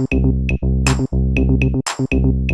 Thank you.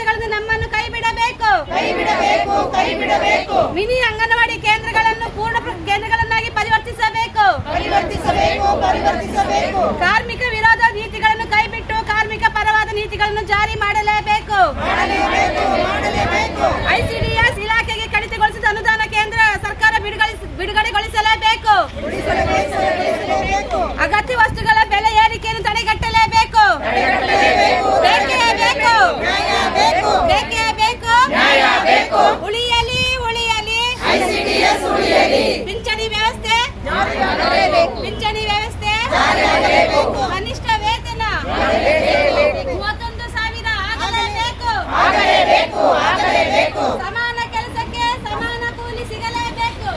ಕೆಲಸಗಳನ್ನು ನಮ್ಮನ್ನು ಕೈ ಬಿಡಬೇಕು ಕೈ ಬಿಡಬೇಕು ಕೈ ಬಿಡಬೇಕು ಮಿನಿ ಅಂಗನವಾಡಿ ಕೇಂದ್ರಗಳನ್ನು ಪೂರ್ಣ ಕೇಂದ್ರಗಳನ್ನಾಗಿ ಪರಿವರ್ತಿಸಬೇಕು. ಪರಿವರ್ತಿಸಬೇಕು ಪರಿವರ್ತಿಸಬೇಕು. ಕಾರ್ಮಿಕ ವಿರೋಧ ನೀತಿಗಳನ್ನು ಕೈಬಿಟ್ಟು ಕಾರ್ಮಿಕ ಪರವಾದ ನೀತಿಗಳನ್ನು ಜಾರಿ ಮಾಡಲೇಬೇಕು. ಐಸಿಡಿಎಸ್ ಇಲಾಖೆಗೆ ಕಡಿತಗೊಳಿಸಿದ ಅನುದಾನ ಕೇಂದ್ರ ಸರ್ಕಾರ ಬಿಡುಗಡೆ- ಬಿಡುಗಡೆಗೊಳಿಸಲೇಬೇಕು ಅಗತ್ಯ ವಸ್ತುಗಳ ಬೆಲೆ ಏರಿಕೆಯನ್ನು ತಡೆಗಟ್ಟಲೇಬೇಕು ಬೇಕೇ ಬೇಕು ಬೇಕೇ ಬೇಕು ಉಳಿಯಲಿ ಉಳಿಯಲಿ ಪಿಂಚಣಿ ವ್ಯವಸ್ಥೆ ಪಿಂಚಣಿ ವ್ಯವಸ್ಥೆ ಕನಿಷ್ಠ ವೇತನ ಮೂವತ್ತೊಂದು ಸಾವಿರ ಆಗಲೇಬೇಕು ಸಮಾನ ಕೆಲಸಕ್ಕೆ ಸಮಾನ ಕೂಲಿ ಸಿಗಲೇಬೇಕು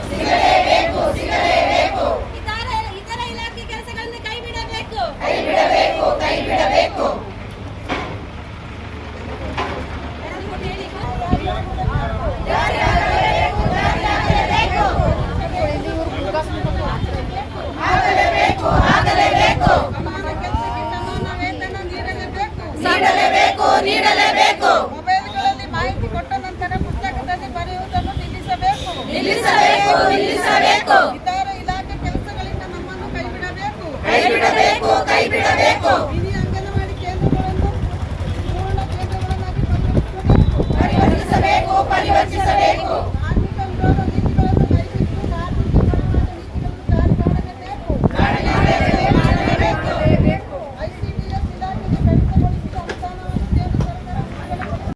ಇತರ ಇತರ ಇಲಾಖೆ ಕೆಲಸಗಳನ್ನು ಕೈ ಬಿಡಬೇಕು ಕೈ ಬಿಡಬೇಕು ಕೈ ಬಿಡಬೇಕು ನೀಡಲೇಬೇಕು ನೀಡಲೇಬೇಕು ಮೊಬೈಲ್ಗಳಲ್ಲಿ ಮಾಹಿತಿ ಕೊಟ್ಟ ನಂತರ ಪುಸ್ತಕದಲ್ಲಿ ಬರೆಯುವುದನ್ನು ನಿಲ್ಲಿಸಬೇಕು ನಿಲ್ಲಿಸಬೇಕು ನಿಲ್ಲಿಸಬೇಕು ಇತರ ಇಲಾಖೆ ಕೆಲಸಗಳಿಂದ ನಮ್ಮನ್ನು ಕೈಬಿಡಬೇಕು ಕೈ ಬಿಡಬೇಕು ಕೈ ಬಿಡಬೇಕು ಹಿರಿಯ ಅಂಗನವಾಡಿ ಕೇಂದ್ರಗಳನ್ನು ಪೂರ್ಣ ಕೇಂದ್ರಗಳನ್ನಾಗಿ ಪರಿವರ್ತಿಸಬೇಕು ಪರಿವರ್ತಿಸಬೇಕು ಪರಿವರ್ತಿಸಬೇಕು ಕಾರ್ಮಿಕ ವಿರೋಧ ನೀತಿಗಳನ್ನು ಕೈಬಿಟ್ಟು ಕಾರ್ಮಿಕ ಪರವಾದ ನೀತಿಗಳನ್ನು ಜಾರಿ ಮಾಡಲೇಬೇಕು ಐಸಿಡಿಎಸ್ ಇಲಾಖೆಗೆ ಕಡಿತಗೊಳಿಸಿದ ಅನುದಾನವನ್ನು ಕೇಂದ್ರ ಸರ್ಕಾರ ಬಿಡುಗಡೆ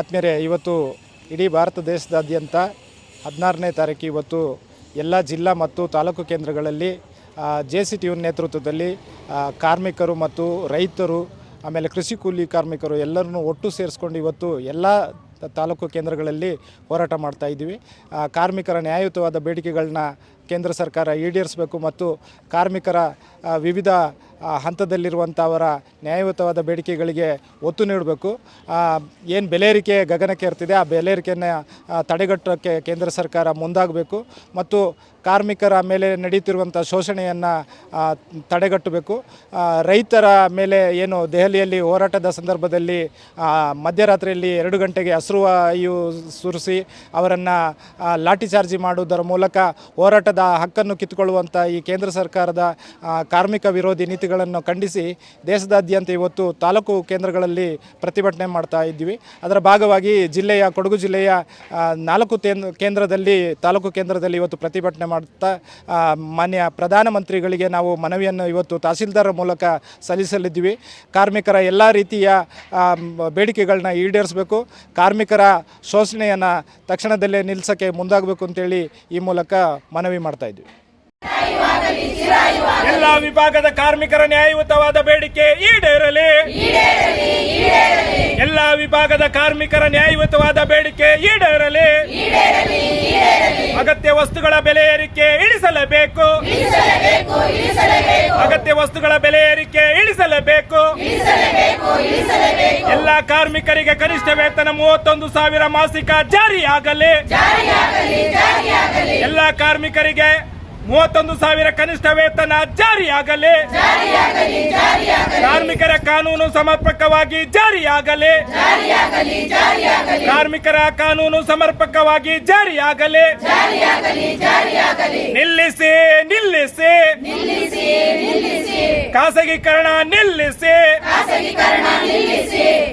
ಆತ್ಮೀಯರೇ, ಇವತ್ತು ಇಡೀ ಭಾರತ ದೇಶದಾದ್ಯಂತ ಹದಿನಾರನೇ ತಾರೀಕು ಇವತ್ತು ಎಲ್ಲ ಜಿಲ್ಲಾ ಮತ್ತು ತಾಲೂಕು ಕೇಂದ್ರಗಳಲ್ಲಿ ಜೆ ಸಿ ಟಿ ನೇತೃತ್ವದಲ್ಲಿ ಕಾರ್ಮಿಕರು ಮತ್ತು ರೈತರು, ಆಮೇಲೆ ಕೃಷಿ ಕೂಲಿ ಕಾರ್ಮಿಕರು ಎಲ್ಲರನ್ನೂ ಒಟ್ಟು ಸೇರಿಸ್ಕೊಂಡು ಇವತ್ತು ಎಲ್ಲ ತಾಲೂಕು ಕೇಂದ್ರಗಳಲ್ಲಿ ಹೋರಾಟ ಮಾಡ್ತಾ ಇದ್ದೀವಿ. ಕಾರ್ಮಿಕರ ನ್ಯಾಯಯುತವಾದ ಬೇಡಿಕೆಗಳನ್ನ ಕೇಂದ್ರ ಸರ್ಕಾರ ಈಡೇರಿಸಬೇಕು ಮತ್ತು ಕಾರ್ಮಿಕರ ವಿವಿಧ ಹಂತದಲ್ಲಿರುವಂಥವರ ನ್ಯಾಯಯುತವಾದ ಬೇಡಿಕೆಗಳಿಗೆ ಒತ್ತು ನೀಡಬೇಕು. ಏನು ಬೆಲೆ ಏರಿಕೆ ಗಗನಕ್ಕೆ ಇರ್ತಿದೆ, ಆ ಬೆಲೆ ಏರಿಕೆಯನ್ನು ತಡೆಗಟ್ಟೋಕ್ಕೆ ಕೇಂದ್ರ ಸರ್ಕಾರ ಮುಂದಾಗಬೇಕು ಮತ್ತು ಕಾರ್ಮಿಕರ ಮೇಲೆ ನಡೆಯುತ್ತಿರುವಂಥ ಶೋಷಣೆಯನ್ನು ತಡೆಗಟ್ಟಬೇಕು. ರೈತರ ಮೇಲೆ ಏನು ದೆಹಲಿಯಲ್ಲಿ ಹೋರಾಟದ ಸಂದರ್ಭದಲ್ಲಿ ಮಧ್ಯರಾತ್ರಿಯಲ್ಲಿ ಎರಡು ಗಂಟೆಗೆ ಹಸಿರು ಸುರಿಸಿ ಅವರನ್ನು ಲಾಠಿ ಚಾರ್ಜಿ ಮಾಡುವುದರ ಮೂಲಕ ಹೋರಾಟದ ಹಕ್ಕನ್ನು ಕಿತ್ತುಕೊಳ್ಳುವಂಥ ಈ ಕೇಂದ್ರ ಸರ್ಕಾರದ ಕಾರ್ಮಿಕ ವಿರೋಧಿ ನೀತಿಗಳನ್ನು ಖಂಡಿಸಿ ದೇಶದಾದ್ಯಂತ ಇವತ್ತು ತಾಲೂಕು ಕೇಂದ್ರಗಳಲ್ಲಿ ಪ್ರತಿಭಟನೆ ಮಾಡ್ತಾ ಇದ್ದೀವಿ. ಅದರ ಭಾಗವಾಗಿ ಜಿಲ್ಲೆಯ, ಕೊಡಗು ಜಿಲ್ಲೆಯ ನಾಲ್ಕು ಕೇಂದ್ರದಲ್ಲಿ, ತಾಲೂಕು ಕೇಂದ್ರದಲ್ಲಿ ಇವತ್ತು ಪ್ರತಿಭಟನೆ ಮಾಡ್ತಾ ಮಾನ್ಯ ಪ್ರಧಾನಮಂತ್ರಿಗಳಿಗೆ ನಾವು ಮನವಿಯನ್ನು ಇವತ್ತು ತಹಸೀಲ್ದಾರ್ ಮೂಲಕ ಸಲ್ಲಿಸಲಿದ್ದೀವಿ. ಕಾರ್ಮಿಕರ ಎಲ್ಲ ರೀತಿಯ ಬೇಡಿಕೆಗಳನ್ನ ಈಡೇರಿಸಬೇಕು. ಕಾರ್ಮಿಕರ ಶೋಷಣೆಯನ್ನು ತಕ್ಷಣದಲ್ಲೇ ನಿಲ್ಲಿಸೋಕ್ಕೆ ಮುಂದಾಗಬೇಕು ಅಂತೇಳಿ ಈ ಮೂಲಕ ಮನವಿ ಮಾಡ್ತಾ ಇದ್ವಿ. ಎಲ್ಲ ವಿಭಾಗದ ಕಾರ್ಮಿಕರ ನ್ಯಾಯಯುತವಾದ ಬೇಡಿಕೆ ಈಡೇರಲಿ. ಎಲ್ಲ ವಿಭಾಗದ ಕಾರ್ಮಿಕರ ನ್ಯಾಯಯುತವಾದ ಬೇಡಿಕೆ ಈಡೇರಲಿ. ಅಗತ್ಯ ವಸ್ತುಗಳ ಬೆಲೆ ಏರಿಕೆ ಇಳಿಸಲೇಬೇಕು. ಅಗತ್ಯ ವಸ್ತುಗಳ ಬೆಲೆ ಏರಿಕೆ ಇಳಿಸಲೇಬೇಕು. ಕಾರ್ಮಿಕರಿಗೆ ಕನಿಷ್ಠ ವೇತನ ಮೂವತ್ತೊಂದು ಸಾವಿರ ಮಾಸಿಕ ಜಾರಿಯಾಗಲಿ. ಎಲ್ಲ ಕಾರ್ಮಿಕರಿಗೆ ಮೂವತ್ತೊಂದು ಸಾವಿರ ಕನಿಷ್ಠ ವೇತನ ಜಾರಿಯಾಗಲಿ. ಕಾರ್ಮಿಕರ ಕಾನೂನು ಸಮರ್ಪಕವಾಗಿ ಜಾರಿಯಾಗಲಿ. ಕಾರ್ಮಿಕರ ಕಾನೂನು ಸಮರ್ಪಕವಾಗಿ ಜಾರಿಯಾಗಲಿ. ನಿಲ್ಲಿಸಿ ನಿಲ್ಲಿಸಿ. ಖಾಸಗೀಕರಣ ನಿಲ್ಲಿಸಿ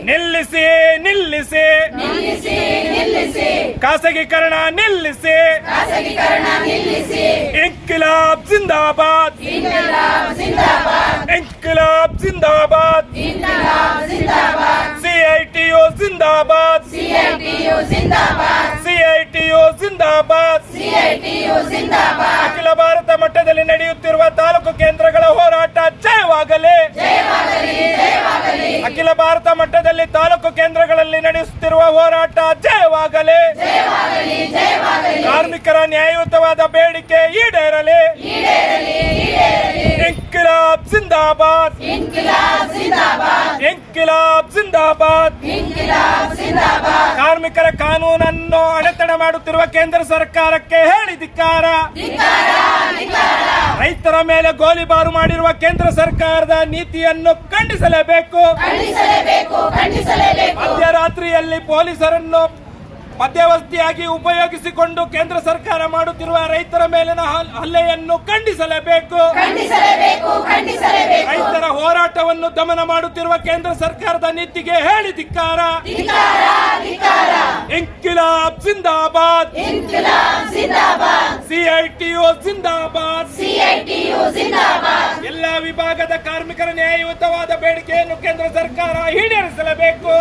ನಿಲ್ಲಿಸಿ ನಿಲ್ಲಿಸಿ ಖಾಸಗೀಕರಣ ನಿಲ್ಲಿಸಿ ಇನ್ಕಿಲಾಬ್ ಜಿಂದಾಬಾದ್ ಇನ್ಕಿಲಾಬ್ ಜಿಂದಾಬಾದ್ ಸಿಐಟಿಯು ಜಿಂದಾಬಾದ್ ಸಿಐಟಿಯು ಜಿಂದಾಬಾದ್ ಅಖಿಲ ಭಾರತ ಮಟ್ಟದಲ್ಲಿ ನಡೆಯುತ್ತಿರುವ ತಾಲೂಕು ಕೇಂದ್ರಗಳ ಹೋರಾಟ ಜಯವಾಗಲಿ. ಅಖಿಲ ಭಾರತ ಮಟ್ಟದಲ್ಲಿ ತಾಲೂಕು ಕೇಂದ್ರಗಳಲ್ಲಿ ನಡೆಸುತ್ತಿರುವ ಹೋರಾಟ ಜಯವಾಗಲಿ. ಕಾರ್ಮಿಕರ ನ್ಯಾಯಯುತವಾದ ಬೇಡಿಕೆ ಈಡೇರಲಿ. ಇನ್ಕಿಲಾಬ್ ಜಿಂದಾಬಾದ್. ಇನ್ಕಿಲಾಬ್ ಜಿಂದಾಬಾದ್. ಕಾರ್ಮಿಕರ ಕಾನೂನನ್ನು ಮಾಡುತ್ತಿರುವ ಕೇಂದ್ರ ಸರ್ಕಾರಕ್ಕೆ ಹೇಳಿ ಧಿಕ್ಕಾರ. ರೈತರ ಮೇಲೆ ಗೋಲಿಬಾರು ಮಾಡಿರುವ ಕೇಂದ್ರ ಸರ್ಕಾರದ ನೀತಿಯನ್ನು ಖಂಡಿಸಲೇಬೇಕು. ಮಧ್ಯರಾತ್ರಿಯಲ್ಲಿ ಪೊಲೀಸರನ್ನು ಮಧ್ಯವರ್ತಿಯಾಗಿ ಉಪಯೋಗಿಸಿಕೊಂಡು ಕೇಂದ್ರ ಸರ್ಕಾರ ಮಾಡುತ್ತಿರುವ ರೈತರ ಮೇಲಿನ ಹಲ್- ಹಲ್ಲೆಯನ್ನು ಖಂಡಿಸಲೇಬೇಕು. ರೈತರ ಹೋರಾಟವನ್ನು ದಮನ ಮಾಡುತ್ತಿರುವ ಕೇಂದ್ರ ಸರ್ಕಾರದ ನೀತಿಗೆ ಹೇಳಿ ಧಿಕ್ಕಾರ. ಇಂಕಿಲಾಬ್ ಜಿಂದಾಬಾದ್ ಸಿಐಟಿಯು ಜಿಂದಾಬಾದ್ ಎಲ್ಲ ವಿಭಾಗದ ಕಾರ್ಮಿಕರ ನ್ಯಾಯಯುತವಾದ ಬೇಡಿಕೆಯನ್ನು ಕೇಂದ್ರ ಸರ್ಕಾರ ಈಡೇರಿಸಲೇಬೇಕು.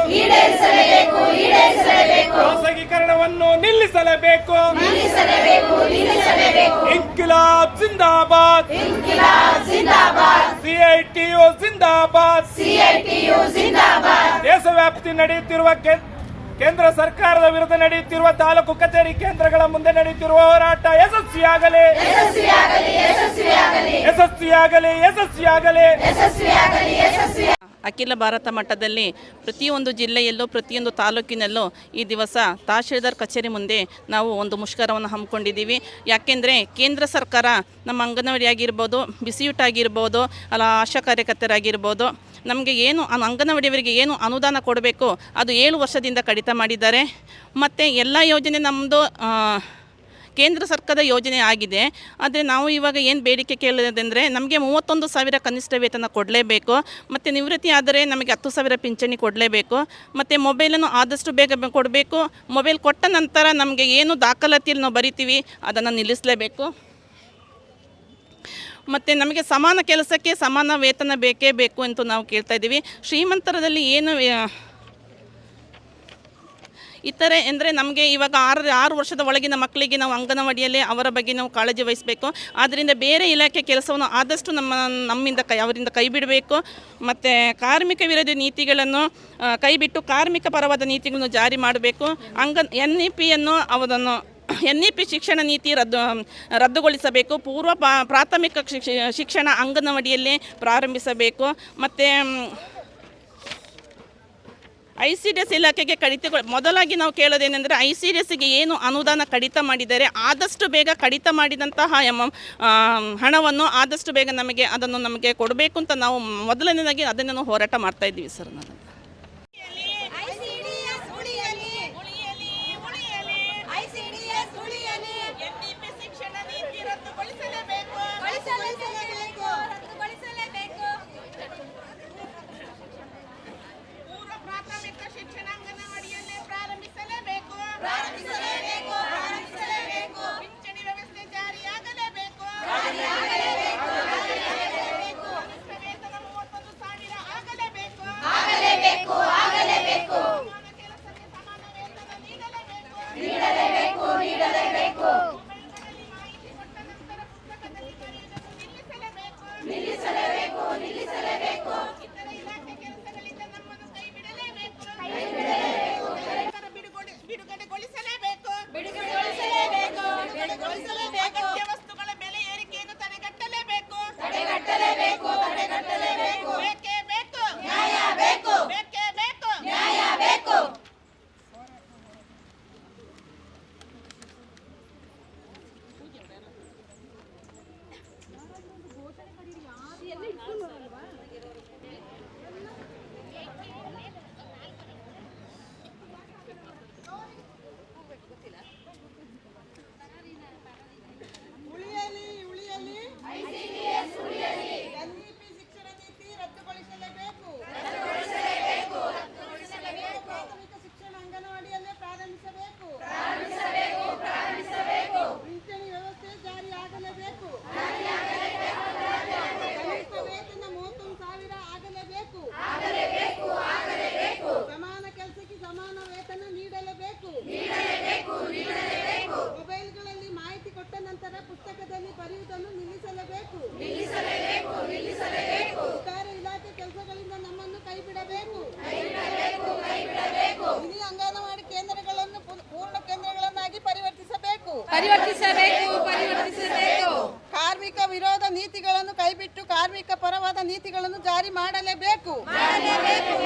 ಖಾಸಗೀಕರಣವನ್ನು ನಿಲ್ಲಿಸಲೇಬೇಕು. ಇನ್ಕಿಲಾಬ್ ಜಿಂದಾಬಾದ್ ಸಿಐಟಿಯು ಜಿಂದಾಬಾದ್ ದೇಶವ್ಯಾಪ್ತಿ ನಡೆಯುತ್ತಿರುವ ಕೇಂದ್ರ ಸರ್ಕಾರದ ವಿರುದ್ಧ ನಡೆಯುತ್ತಿರುವ ತಾಲೂಕು ಕಚೇರಿ ಕೇಂದ್ರಗಳ ಮುಂದೆ ನಡೆಯುತ್ತಿರುವ ಹೋರಾಟ ಯಶಸ್ವಿಯಾಗಲಿ. ಯಶಸ್ವಿಯಾಗಲಿ ಯಶಸ್ವಿಯಾಗಲಿ. ಅಖಿಲ ಭಾರತ ಮಟ್ಟದಲ್ಲಿ ಪ್ರತಿಯೊಂದು ಜಿಲ್ಲೆಯಲ್ಲೂ ಪ್ರತಿಯೊಂದು ತಾಲೂಕಿನಲ್ಲೂ ಈ ದಿವಸ ತಹಶೀಲ್ದಾರ್ ಕಚೇರಿ ಮುಂದೆ ನಾವು ಒಂದು ಮುಷ್ಕರವನ್ನು ಹಮ್ಮಿಕೊಂಡಿದ್ದೀವಿ. ಯಾಕೆಂದರೆ ಕೇಂದ್ರ ಸರ್ಕಾರ ನಮ್ಮ ಅಂಗನವಾಡಿ ಆಗಿರ್ಬೋದು ಬಿಸಿಯೂಟ ಆಗಿರ್ಬೋದು ಅಲ್ಲ ಆಶಾ ಕಾರ್ಯಕರ್ತರಾಗಿರ್ಬೋದು ನಮಗೆ ಏನು ಅಂಗನವಾಡಿಯವರಿಗೆ ಏನು ಅನುದಾನ ಕೊಡಬೇಕು, ಅದು ಏಳು ವರ್ಷದಿಂದ ಕಡಿತ ಮಾಡಿದ್ದಾರೆ. ಮತ್ತು ಎಲ್ಲ ಯೋಜನೆ ನಮ್ಮದು ಕೇಂದ್ರ ಸರ್ಕಾರದ ಯೋಜನೆ ಆಗಿದೆ. ಆದರೆ ನಾವು ಇವಾಗ ಏನು ಬೇಡಿಕೆ ಕೇಳೋದಂದರೆ, ನಮಗೆ ಮೂವತ್ತೊಂದು ಸಾವಿರ ಕನಿಷ್ಠ ವೇತನ ಕೊಡಲೇಬೇಕು. ಮತ್ತು ನಿವೃತ್ತಿ ಆದರೆ ನಮಗೆ ಹತ್ತು ಸಾವಿರ ಪಿಂಚಣಿ ಕೊಡಲೇಬೇಕು. ಮತ್ತು ಮೊಬೈಲನ್ನು ಆದಷ್ಟು ಬೇಗ ಕೊಡಬೇಕು. ಮೊಬೈಲ್ ಕೊಟ್ಟ ನಂತರ ನಮಗೆ ಏನು ದಾಖಲಾತಿಯಲ್ಲಿ ನಾವು ಬರಿತೀವಿ, ಅದನ್ನು ನಿಲ್ಲಿಸಲೇಬೇಕು. ಮತ್ತು ನಮಗೆ ಸಮಾನ ಕೆಲಸಕ್ಕೆ ಸಮಾನ ವೇತನ ಬೇಕೇ ಬೇಕು ಅಂತ ನಾವು ಕೇಳ್ತಾ ಇದ್ದೀವಿ. ಶ್ರೀಮಂತರದಲ್ಲಿ ಏನು ಇತರೆ ಅಂದರೆ ನಮಗೆ ಇವಾಗ ಆರು ಆರು ವರ್ಷದ ಒಳಗಿನ ಮಕ್ಕಳಿಗೆ ನಾವು ಅಂಗನವಾಡಿಯಲ್ಲಿ ಅವರ ಬಗ್ಗೆ ನಾವು ಕಾಳಜಿ ವಹಿಸಬೇಕು. ಆದ್ದರಿಂದ ಬೇರೆ ಇಲಾಖೆ ಕೆಲಸವನ್ನು ಆದಷ್ಟು ನಮ್ಮ, ನಮ್ಮಿಂದ ಕೈ, ಅವರಿಂದ ಕೈ ಬಿಡಬೇಕು. ಮತ್ತು ಕಾರ್ಮಿಕ ವಿರೋಧಿ ನೀತಿಗಳನ್ನು ಕೈಬಿಟ್ಟು ಕಾರ್ಮಿಕ ಪರವಾದ ನೀತಿಗಳನ್ನು ಜಾರಿ ಮಾಡಬೇಕು. ಅಂಗನ್ ಎನ್ ಇ ಪಿಯನ್ನು ಅವರನ್ನು ಎನ್ ಇ ಪಿ ಶಿಕ್ಷಣ ನೀತಿ ರದ್ದು ರದ್ದುಗೊಳಿಸಬೇಕು. ಪೂರ್ವ ಪ್ರಾಥಮಿಕ ಶಿಕ್ಷ- ಶಿಕ್ಷಣ ಅಂಗನವಾಡಿಯಲ್ಲೇ ಪ್ರಾರಂಭಿಸಬೇಕು. ಮತ್ತು ಐ ಸಿ ಡಿ ಎಸ್ ಇಲಾಖೆಗೆ ಕಡಿತ ಮೊದಲಾಗಿ ನಾವು ಕೇಳೋದೇನೆಂದರೆ ಐ ಸಿ ಡಿ ಎಸ್ಗೆ ಏನು ಅನುದಾನ ಕಡಿತ ಮಾಡಿದರೆ ಆದಷ್ಟು ಬೇಗ ಕಡಿತ ಮಾಡಿದಂತಹ ಎಂ ಹಣವನ್ನು ಆದಷ್ಟು ಬೇಗ ನಮಗೆ ಅದನ್ನು ನಮಗೆ ಕೊಡಬೇಕು ಅಂತ ನಾವು ಮೊದಲನೇದಾಗಿ ಅದನ್ನು ಹೋರಾಟ ಮಾಡ್ತಾ ಇದ್ದೀವಿ ಸರ್ ನಾನು. ನೀಡಲೇಬೇಕು. ಮೊಬೈಲ್ಗಳಲ್ಲಿ ಮಾಹಿತಿ ಕೊಟ್ಟ ನಂತರ ಪುಸ್ತಕದಲ್ಲಿ ಬರೆಯುವುದನ್ನು ನಿಲ್ಲಿಸಲೇಬೇಕು. ಸರ್ಕಾರ ಇಲಾಖೆ ಕೆಲಸಗಳಿಂದ ನಮ್ಮನ್ನು ಕೈಬಿಡಬೇಕು. ಇಲ್ಲಿ ಅಂಗನವಾಡಿ ಕೇಂದ್ರಗಳನ್ನು ಪೂರ್ಣ ಕೇಂದ್ರಗಳನ್ನಾಗಿ ಪರಿವರ್ತಿಸಬೇಕು. ಪರಿವರ್ತಿಸಬೇಕು ಪರಿವರ್ತಿಸಬೇಕು. ಕಾರ್ಮಿಕ ವಿರೋಧ ನೀತಿಗಳನ್ನು ಕೈಬಿಟ್ಟು ಕಾರ್ಮಿಕ ಪರವಾದ ನೀತಿಗಳನ್ನು ಜಾರಿ ಮಾಡಲೇಬೇಕು ಮಾಡಲೇಬೇಕು.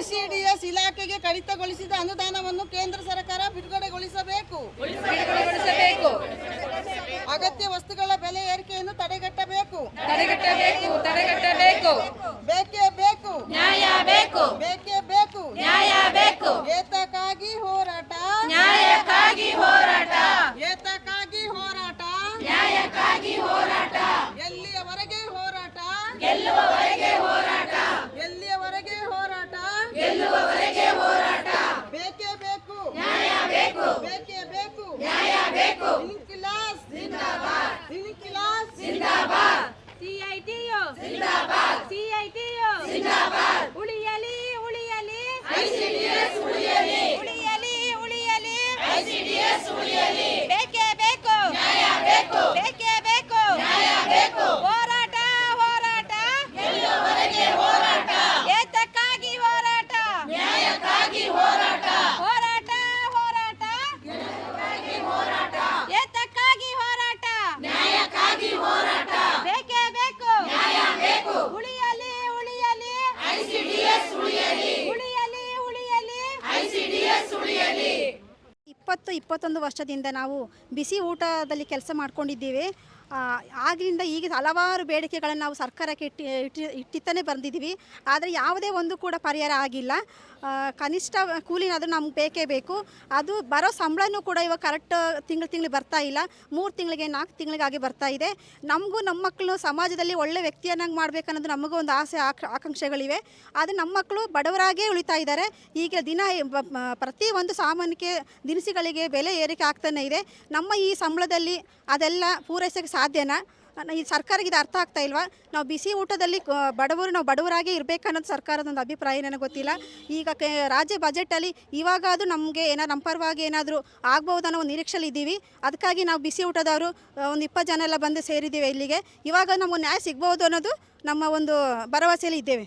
ಐಸಿಡಿಎಸ್ ಇಲಾಖೆಗೆ ಕಡಿತಗೊಳಿಸಿದ ಅನುದಾನವನ್ನು ಕೇಂದ್ರ ಸರ್ಕಾರ ಬಿಡುಗಡೆಗೊಳಿಸಬೇಕು. ಅಗತ್ಯ ವಸ್ತುಗಳ ಬೆಲೆ ಏರಿಕೆಯನ್ನು ತಡೆಗಟ್ಟಬೇಕು. ತಡೆಗಟ್ಟಬೇಕು ತಡೆಗಟ್ಟಬೇಕು. ಬೇಕೇ ಬೇಕು. ನ್ಯಾಯ ಬೇಕು. ಬೇಕೇ ಬೇಕು. ನ್ಯಾಯ ಬೇಕು. ಏತಕ್ಕಾಗಿ ಹೋರಾಟ. ನ್ಯಾಯಕ್ಕಾಗಿ ಹೋರಾಟ. ಏತಕ್ಕಾಗಿ ಹೋರಾಟ. ನ್ಯಾಯಕ್ಕಾಗಿ ಹೋರಾಟ. ಎಲ್ಲಿಯವರೆಗೆ ಹೋರಾಟ. ಗೆಲ್ಲುವವರೆಗೆ ಹೋರಾಟ ಎಲ್ಲಿಯವರೆಗೆ ಹೋರಾಟ ಗೆಲ್ಲುವವರೆಗೆ ಹೋರಾಟ ಬೇಕೇ ಬೇಕು ನ್ಯಾಯ ಬೇಕು ಬೇಕೇ ಬೇಕು ನ್ಯಾಯ ಬೇಕು ಇನ್ಕಿಲಾಸ್ ಜಿಂದಾಬಾದ್ ಇನ್ಕಿಲಾಸ್ ಜಿಂದಾಬಾದ್ ಸಿಐಟಿಯು ಜಿಂದಾಬಾದ್ ಸಿಐಟಿಯು ಜಿಂದಾಬಾದ್ ಉಳಿಯಲಿ ಉಳಿಯಲಿ ಐಸಿಡಿಎಸ್ ಉಳಿಯಲಿ ಉಳಿಯಲಿ ಉಳಿಯಲಿ ಐಸಿಡಿಎಸ್ ಉಳಿಯಲಿ ಬೇಕೇ ಬೇಕು ನ್ಯಾಯ ಬೇಕು ಬೇಕೇ ಬೇಕು ನ್ಯಾಯ ಬೇಕು ಹೋರಾಟ ಹೋರಾಟ ಗೆಲ್ಲುವವರೆಗೆ ಹೋರಾಟ ಏತಕ್ಕಾಗಿ ಹೋರಾಟ ನ್ಯಾಯಕ್ಕಾಗಿ ಹೋರಾಟ ಹೋರಾಟ ಹೋರಾಟ ಹೋರಾಟ ಏತಕ್ಕಾಗಿ ಹೋರಾಟ ನ್ಯಾಯಕ್ಕಾಗಿ ಹೋರಾಟ ಬೇಕೇ ಬೇಕು ನ್ಯಾಯ ಬೇಕು ಉಳಿಯಲಿ ಉಳಿಯಲಿ ಐಸಿಡಿಎಸ್ ಉಳಿಯಲಿ ಉಳಿಯಲಿ ಉಳಿಯಲಿ ಐಸಿಡಿಎಸ್ ಉಳಿಯಲಿ ಇಪ್ಪತ್ತು ಇಪ್ಪತ್ತೊಂದು ವರ್ಷದಿಂದ ನಾವು ಬಿಸಿ ಊಟದಲ್ಲಿ ಕೆಲಸ ಮಾಡ್ಕೊಂಡಿದ್ದೀವಿ. ಆಗಲಿಂದ ಈಗ ಹಲವಾರು ಬೇಡಿಕೆಗಳನ್ನು ನಾವು ಸರ್ಕಾರಕ್ಕೆ ಇಟ್ಟಿ ಇಟ್ಟಿ, ಇಟ್ಟಿತ್ತಾನೆ ಬಂದಿದ್ದೀವಿ. ಆದರೆ ಯಾವುದೇ ಒಂದು ಕೂಡ ಪರಿಹಾರ ಆಗಿಲ್ಲ. ಕನಿಷ್ಠ ಕೂಲಿನಾದರೂ ನಮ್ಗೆ ಬೇಕೇ ಬೇಕು. ಅದು ಬರೋ ಸಂಬಳನೂ ಕೂಡ ಇವಾಗ ಕರೆಕ್ಟ್ ತಿಂಗಳು ತಿಂಗಳು ಬರ್ತಾ ಇಲ್ಲ. ಮೂರು ತಿಂಗಳಿಗೆ, ನಾಲ್ಕು ತಿಂಗಳಿಗಾಗಿ ಬರ್ತಾ ಇದೆ. ನಮಗೂ ನಮ್ಮ ಮಕ್ಕಳು ಸಮಾಜದಲ್ಲಿ ಒಳ್ಳೆ ವ್ಯಕ್ತಿಯನ್ನಾಗಿ ಮಾಡಬೇಕನ್ನೋದು ನಮಗೂ ಒಂದು ಆಸೆ, ಆಕ, ಆಕಾಂಕ್ಷೆಗಳಿವೆ. ಆದರೆ ನಮ್ಮ ಮಕ್ಕಳು ಬಡವರಾಗೇ ಉಳಿತಾ ಇದ್ದಾರೆ. ಈಗ ದಿನ ಪ್ರತಿಯೊಂದು ಸಾಮಾನ್ಯಕ್ಕೆ ದಿನಸಿಗಳಿಗೆ ಬೆಲೆ ಏರಿಕೆ ಆಗ್ತಾನೆ ಇದೆ. ನಮ್ಮ ಈ ಸಂಬಳದಲ್ಲಿ ಅದೆಲ್ಲ ಪೂರೈಸೋಕ್ಕೆ ಸಾಧ್ಯನಾ? ಈ ಸರ್ಕಾರಕ್ಕೆ ಇದು ಅರ್ಥ ಆಗ್ತಾ ಇಲ್ವಾ? ನಾವು ಬಿಸಿ ಊಟದಲ್ಲಿ ಬಡವರು ನಾವು ಬಡವರಾಗೇ ಇರಬೇಕನ್ನೋದು ಸರ್ಕಾರದ ಒಂದು ಅಭಿಪ್ರಾಯ ನನಗೆ ಗೊತ್ತಿಲ್ಲ. ಈಗ ರಾಜ್ಯ ಬಜೆಟಲ್ಲಿ ಇವಾಗ ಅದು ನಮಗೆ ಏನಾದ್ರು ನಮ್ಮ ಏನಾದರೂ ಆಗ್ಬೋದನ್ನೋ ಒಂದು ನಿರೀಕ್ಷೆಲಿ ಇದ್ದೀವಿ. ಅದಕ್ಕಾಗಿ ನಾವು ಬಿಸಿ ಊಟದವರು ಒಂದು ಇಪ್ಪತ್ತು ಜನ ಎಲ್ಲ ಬಂದು ಸೇರಿದ್ದೀವಿ ಇಲ್ಲಿಗೆ. ಇವಾಗ ನಮಗೆ ನ್ಯಾಯ ಸಿಗ್ಬೋದು ಅನ್ನೋದು ನಮ್ಮ ಒಂದು ಭರವಸೆಯಲ್ಲಿ ಇದ್ದೇವೆ.